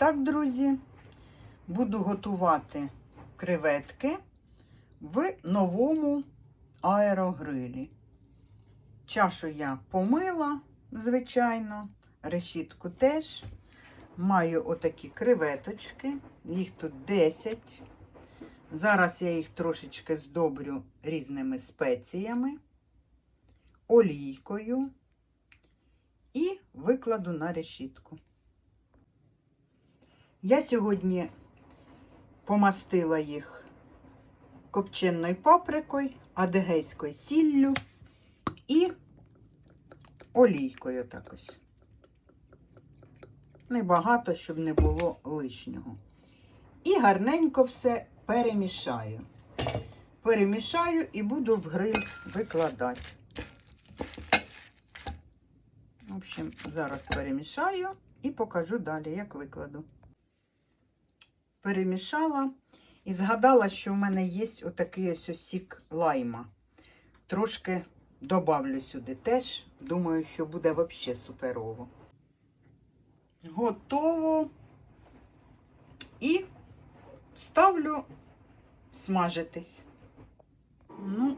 друзі! Буду готувати креветки в новому аерогрилі. Чашу я помила, звичайно, решітку теж. Маю отакі креветочки, їх тут 10. Зараз я їх трошечки здобрю різними спеціями, олійкою і викладу на решітку. Я сьогодні помастила їх копченою паприкою, адегейською сіллю і олійкою так ось. Небагато, щоб не було лишнього. І гарненько все перемішаю. Перемішаю і буду в гриль викладати. В общем, зараз перемішаю і покажу далі, як викладу. Перемішала і згадала, що в мене є отакий ось сік лайма. Трошки добавлю сюди теж. Думаю, що буде взагалі суперово. Готово. І ставлю смажитись. Ну,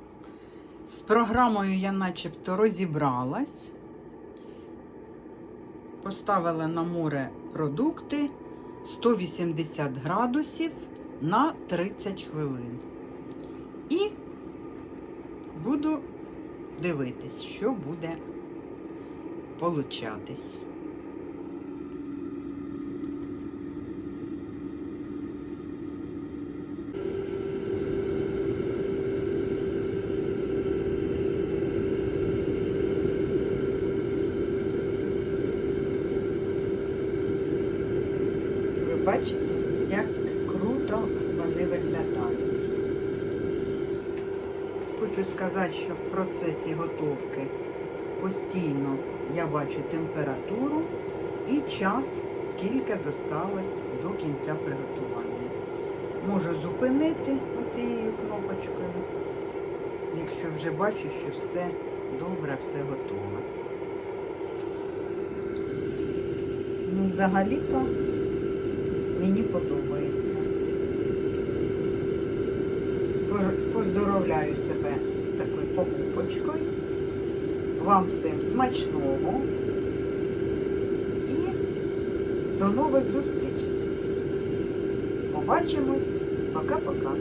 з програмою я начебто розібралась. Поставила на море продукти 180 градусів на 30 хвилин. І буду дивитись, що буде получатись. Бачите, як круто вони виглядають. Хочу сказати, що в процесі готовки постійно я бачу температуру і час, скільки зосталось до кінця приготування. Можу зупинити оцією кнопочкою, якщо вже бачу, що все добре, все готове. Ну, взагалі-то Поздоровляю себе з такою покупочкою. Вам всім смачного і до нових зустрічей. Побачимось. Пока-пока.